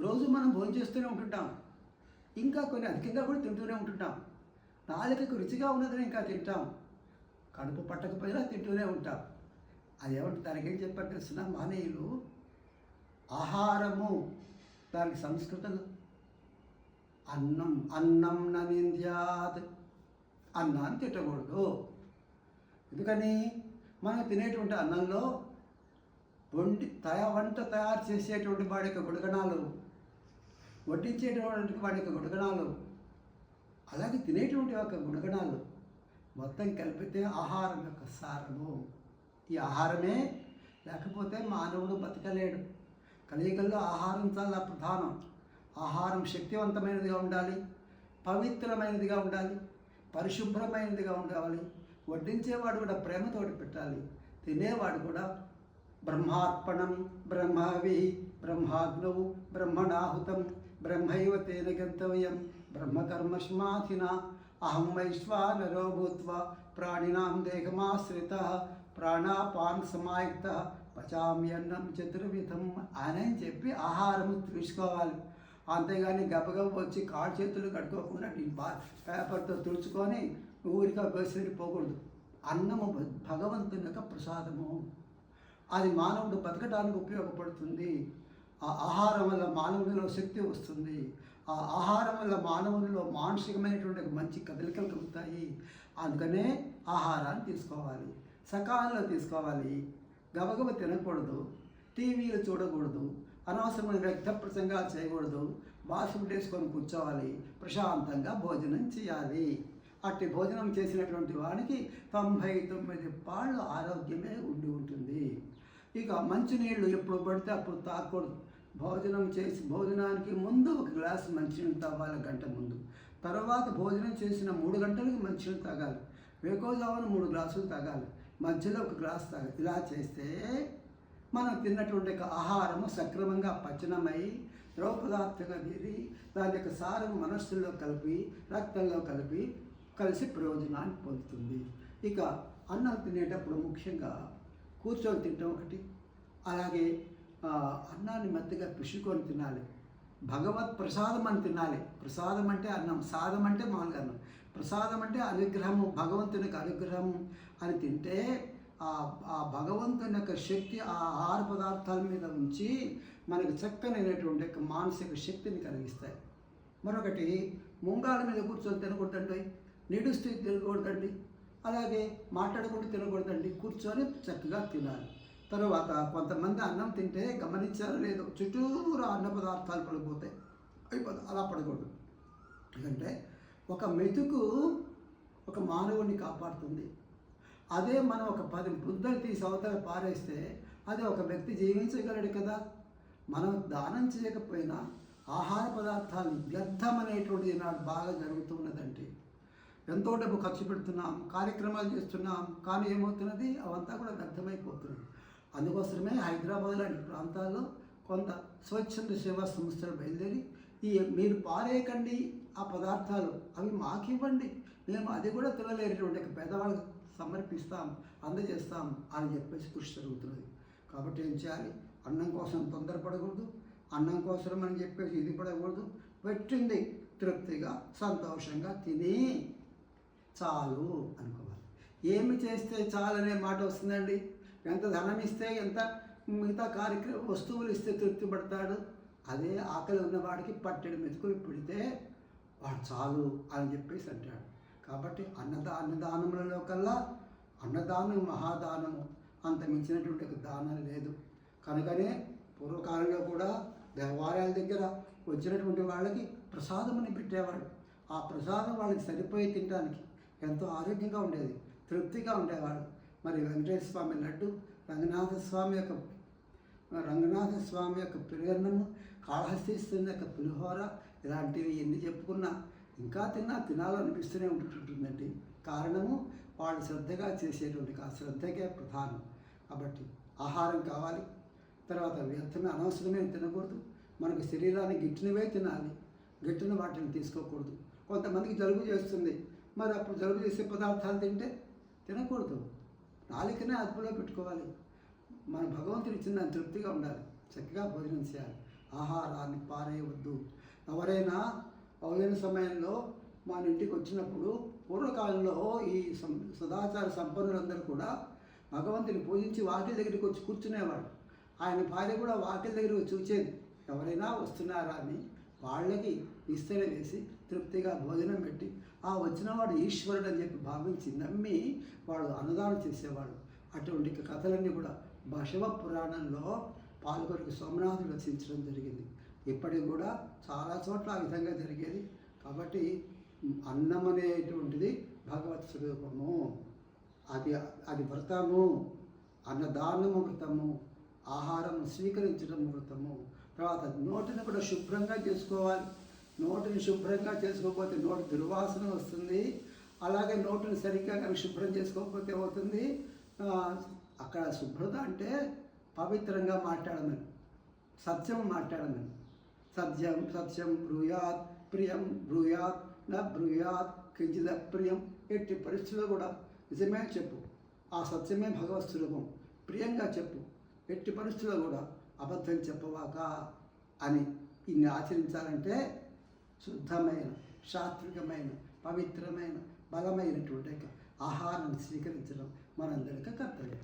రోజు మనం భోజనం చేస్తూనే ఉంటుంటాం. ఇంకా కొన్ని అధికంగా కూడా తింటూనే ఉంటుంటాం. నాలుకకు రుచిగా ఉన్నదని ఇంకా తింటాం. కడుపు పట్టకపోయినా తింటూనే ఉంటాం. అది ఏమంటే దానికి ఏం చెప్పారు తెలిసిన? మానేయులు. ఆహారము దానికి సంస్కృతం అన్నం అన్నం నింద్యాత్ అన్నాన్ని తిట్టకూడదు. ఎందుకని? మనం తినేటువంటి అన్నంలో వండి తయా వంట తయారు చేసేటువంటి వాడి యొక్క గుణగణాలు వడ్డించేటువంటి వాడి యొక్క గుణగణాలు. అలాగే తినేటువంటి యొక్క గుణగణాలు. మొత్తం కలిపితే ఆహారం యొక్క సారము. ఈ ఆహారమే లేకపోతే మానవుడు బతకలేడు. కలియుగల్లో ఆహారం చాలా ప్రధానం. ఆహారం శక్తివంతమైనదిగా ఉండాలి. పవిత్రమైనదిగా ఉండాలి. పరిశుభ్రమైనదిగా ఉండాలి. వడ్డించేవాడు కూడా ప్రేమతోటి పెట్టాలి. తినేవాడు కూడా బ్రహ్మార్పణం బ్రహ్మవి బ్రహ్మాగ్నౌ బ్రహ్మణాహుతం బ్రహ్మైవ తేన గంతవ్యం బ్రహ్మకర్మస్మాధిన అహం వైశ్వానరో భూత్వ ప్రాణినాం దేహమాశ్రిత ప్రాణాపాన్ సమాయుక్త పచామ్యన్నం చతుర్విధం అని చెప్పి ఆహారము తీసుకోవాలి. అంతేగాని గబగబ వచ్చి కాళ్ళు చేతులు కట్టుకోకుండా బా పేపర్తో తుడుచుకొని ఊరిగా బసిరిపోకూడదు పోకూడదు. అన్నము భగవంతుని యొక్క ప్రసాదము. అది మానవుడు బతకడానికి ఉపయోగపడుతుంది. ఆ ఆహారం వల్ల మానవునిలో శక్తి వస్తుంది. ఆ ఆహారం వల్ల మానవునిలో మానసికమైనటువంటి మంచి కదలికలు కలుగుతాయి. అందుకనే ఆహారాన్ని తీసుకోవాలి. సకాలంలో తీసుకోవాలి. గబగబ తినకూడదు. టీవీలు చూడకూడదు. అనవసరమైన వ్యక్త ప్రసంగాలు చేయకూడదు. బాత్రూమ్ వేసుకొని కూర్చోవాలి. ప్రశాంతంగా భోజనం చేయాలి. అట్టి భోజనం చేసినటువంటి వాడికి తొంభై తొమ్మిది పాళ్ళు ఆరోగ్యమే ఉండి ఉంటుంది. ఇక మంచినీళ్ళు ఎప్పుడు పడితే అప్పుడు తాకూడదు. భోజనం చేసి భోజనానికి ముందు ఒక గ్లాసు మంచినీళ్ళు తాగాలి గంట ముందు. తర్వాత భోజనం చేసిన మూడు గంటలకి మంచినీళ్ళు తాగాలి. వేకోజామున మూడు గ్లాసులు తాగాలి. మధ్యలో ఒక గ్లాస్ తాగాలి. ఇలా చేస్తే మనం తిన్నటువంటి ఆహారము సక్రమంగా పచనమై ద్రౌపదార్థంగా పదార్థంగా దాని యొక్క సారం మనస్సులో కలిపి రక్తంలో కలిపి కలిసి ప్రయోజనాన్ని పొందుతుంది. ఇక అన్నం తినేటప్పుడు ముఖ్యంగా కూర్చొని తినటం ఒకటి. అలాగే అన్నాన్ని మెత్తగా పిసుకొని తినాలి. భగవత్ ప్రసాదం అని తినాలి. ప్రసాదం అంటే అన్నం సాదం అంటే మామూలుగా అన్నం. ప్రసాదం అంటే అనుగ్రహము భగవంతుని యొక్క అనుగ్రహం అని తింటే ఆ ఆ భగవంతుని యొక్క శక్తి ఆ ఆహార పదార్థాల మీద ఉంచి మనకు చక్కనైనటువంటి యొక్క మానసిక శక్తిని కలిగిస్తాయి. మరొకటి ముంగాల మీద కూర్చొని తినకూడదండి. నిడుస్తూ తినకూడదండి. అలాగే మాట్లాడకుండా తినకూడదండి. కూర్చొని చక్కగా తినాలి. తర్వాత కొంతమంది అన్నం తింటే గమనించారో లేదో చుట్టూరా అన్న పదార్థాలు పడిపోతాయి. అయిపోతుంది అలా పడకూడదు. ఎందుకంటే ఒక మెతుకు ఒక మానవుడిని కాపాడుతుంది. అదే మనం ఒక పది బుద్ధలు తీసి అవతల పారేస్తే అది ఒక వ్యక్తి జీవించగలడు కదా. మనం దానం చేయకపోయినా ఆహార పదార్థాలు వ్యర్థమనేటువంటిది నాడు బాగా జరుగుతున్నదంటే ఎంతో డబ్బు ఖర్చు పెడుతున్నాం కార్యక్రమాలు చేస్తున్నాం కానీ ఏమవుతున్నది? అవంతా కూడా వ్యర్థమైపోతున్నది. అందుకోసమే హైదరాబాద్ లాంటి ప్రాంతాల్లో కొంత స్వచ్ఛంద సేవా సంస్థలు బయలుదేరి ఈ మీరు పారేయకండి ఆ పదార్థాలు అవి మాకివ్వండి మేము అది కూడా తినలేనటువంటి ఒక పేదవాళ్ళకి సమర్పిస్తాం అందజేస్తాం అని చెప్పేసి కృషి జరుగుతున్నది. కాబట్టి ఏం చేయాలి? అన్నం కోసం తొందరపడకూడదు. అన్నం కోసం అని చెప్పేసి ఇది పడకూడదు. పెట్టింది తృప్తిగా సంతోషంగా తిని చాలు అనుకోవాలి. ఏమి చేస్తే చాలనే మాట వస్తుందండి? ఎంత ధనం ఇస్తే ఎంత మిగతా కార్యక్రమ వస్తువులు ఇస్తే తృప్తి పడతాడు? అదే ఆకలి ఉన్నవాడికి పట్టెడు మెతుకులు పెడితే వాడు చాలు అని చెప్పేసి అంటాడు. కాబట్టి అన్నదా అన్నదానములలో కల్లా అన్నదానం మహాదానము అంత మించినటువంటి ఒక దానం లేదు. కనుకనే పూర్వకాలంలో కూడా దేవాలయాల దగ్గర వచ్చినటువంటి వాళ్ళకి ప్రసాదమని పెట్టేవాడు. ఆ ప్రసాదం వాళ్ళకి సరిపోయి తినడానికి ఎంతో ఆరోగ్యంగా ఉండేది తృప్తిగా ఉండేవాడు మరి వెంకటేశ్వర స్వామి లడ్డు రంగనాథ స్వామి యొక్క రంగనాథ స్వామి యొక్క పెరుగన్నము కాళహస్తీశ్వరుని యొక్క పులిహోర ఇలాంటివి ఎన్ని చెప్పుకున్నా ఇంకా తిన్నా తినాలనిపిస్తూనే ఉంటుంటుందండి. కారణము వాళ్ళు శ్రద్ధగా చేసేటువంటి ఆ శ్రద్ధకే ప్రధానం. కాబట్టి ఆహారం కావాలి. తర్వాత వ్యర్థమే అనవసరమే తినకూడదు. మనకు శరీరానికి గిట్టినవే తినాలి. గిట్టిన వాటిని తీసుకోకూడదు. కొంతమందికి జలుబు చేస్తుంది. మరి అప్పుడు జలుబు చేసే పదార్థాలు తింటే తినకూడదు. నాలికనే అదుపులో పెట్టుకోవాలి. మన భగవంతుడు ఇచ్చిన దాన్ని తృప్తిగా ఉండాలి. చక్కగా భోజనం చేయాలి. ఆహారాన్ని పారేయవద్దు. ఎవరైనా భోజన సమయంలో మన ఇంటికి వచ్చినప్పుడు పూర్వకాలంలో ఈ సం సదాచార సంపన్నులందరూ కూడా భగవంతుని పూజించి వాకిల దగ్గరికి వచ్చి కూర్చునేవాడు ఆయన భార్య కూడా వాకిల దగ్గరికి వచ్చి చూచేది. ఎవరైనా వస్తున్నారా అని వాళ్ళకి విస్తరణ వేసి తృప్తిగా భోజనం పెట్టి ఆ వచ్చిన వాడు ఈశ్వరుడు అని చెప్పి భావించి నమ్మి వాడు అన్నదానం చేసేవాడు. అటువంటి కథలన్నీ కూడా బశవ పురాణంలో పాల్గొనికి సోమనాథుడు రచించడం జరిగింది. ఇప్పటికి కూడా చాలా చోట్ల ఆ విధంగా జరిగేది. కాబట్టి అన్నం అనేటువంటిది భగవత్ స్వరూపము. అది అది వ్రతము. అన్నదానము వ్రతము. ఆహారం స్వీకరించడం వ్రతము. తర్వాత నోటిని కూడా శుభ్రంగా చేసుకోవాలి. నోటిని శుభ్రంగా చేసుకోకపోతే నోటి దుర్వాసన వస్తుంది. అలాగే నోటిని సరిగ్గా కనుక శుభ్రం చేసుకోకపోతే అవుతుంది అక్కడ శుభ్రత అంటే పవిత్రంగా మాట్లాడమని సత్యం మాట్లాడమని. సత్యం సత్యం బ్రూయాత్ ప్రియం బ్రూయాత్ నా బ్రూయాత్ కించిద ప్రియం ఎట్టి పరిస్థితుల్లో కూడా నిజమే చెప్పు. ఆ సత్యమే భగవత్ స్వరూపం. ప్రియంగా చెప్పు. ఎట్టి పరిస్థితుల్లో కూడా అబద్ధం చెప్పవాక అని ఇన్ని ఆచరించాలంటే శుద్ధమైన సాత్వికమైన పవిత్రమైన బలమైనటువంటి యొక్క ఆహారాన్ని స్వీకరించడం మనందరికీ కర్తవ్యం.